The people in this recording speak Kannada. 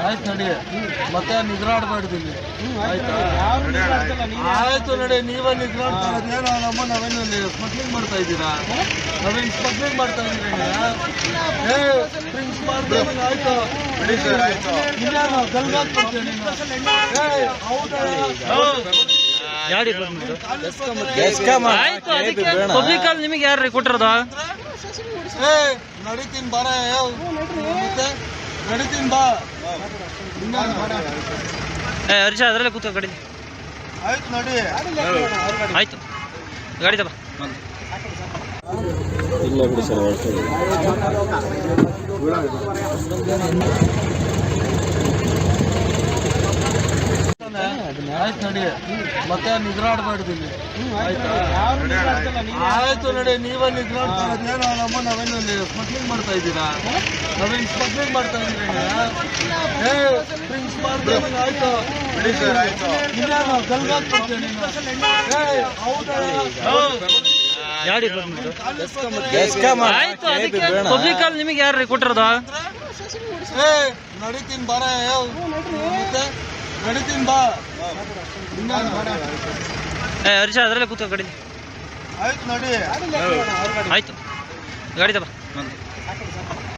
ಆಯ್ತು ನಡಿ ಮತ್ತೆ ನಿದ್ರಾಡ್ಬಾರ್ದಿಲ್ಲಿ ಆಯ್ತಾ ನಡಿ ನೀವೇ ನಿದ್ರಾಡ್ತಾ ಇರೋದೇನೋ ನಮ್ಮ ನಾವೇನು ಸ್ಮಗ್ಲಿಂಗ್ ಮಾಡ್ತಾ ಇದ್ದೀರಾ ನಾವೇನು ಸ್ಮಗ್ಲಿಂಗ್ ಮಾಡ್ತಾ ಇದ್ದೀರಾ ಏ ಡ್ರಿಂಕ್ಸ್ ಆಯ್ತು ಪಬ್ಲಿಕ್ ಅಲ್ಲಿ ನಿಮಗೆ ಯಾರ್ರಿ ಕೊಟ್ಟಿರೋದು? ಏ ನಡಿತೀನಿ ಬಾರ ಮತ್ತೆ? ನಡಿತೀನಿ ಬಾ. ಏ ಹರ್ಷ ಅದರಲ್ಲೇ ಕೂತ್ಕೊ ಗಾಡಿ. ಆಯ್ತು ನೋಡಿ. ಆಯ್ತು. ಗಾಡಿ ತಪ್ಪ ಇಲ್ಲ ಬಿಡಿ ಸರ್ ಆಯ್ತು? ನಡಿ. ಮತ್ತೆ ನಿದ್ರಾಡ್ಬಾರ್ದಿಲ್ಲಿ ಇಲ್ಲಿ ಆಯ್ತು ನಡಿ ನೀವೇ ನಿದ್ರಾಡ್ತಾ ಇರೋದೇನೋ ನಮ್ಮ ನಾವೇನು ಸ್ಮಗ್ಲಿಂಗ್ ಮಾಡ್ತಾ ಇದ್ದೀರಾ? ನಾವೇನು ಸ್ಮಗ್ಲಿಂಗ್ ಮಾಡ್ತಾ ಇದ್ದೀರಿ ಏ ಡ್ರಿಂಕ್ಸ್ ಆಯ್ತು. ಇನ್ನೇನು ಗಲ್ಗಾಲ್ ಕೊಡ್ತೀಯ ನೀನು? ಏ ಹೌದಾ? ಗಾಡಿ ಆಯ್ತು ಅದಕ್ಕೆ ಪಬ್ಲಿಕ್ ಅಲ್ಲಿ ನಿಮಗೆ ಯಾರು ಕೊಟ್ಟಿರೋದು? ನಡೀತೀನಿ ನಡಿತೀನಿ ಬಾರ ಏ ಹರ್ಷ ಅದರಲ್ಲೇ ಕೂತ್ಕೊ ಗಾಡಿ. ಆಯ್ತು ನೋಡಿ. ಆಯ್ತು. ಗಾಡಿ ತಗ.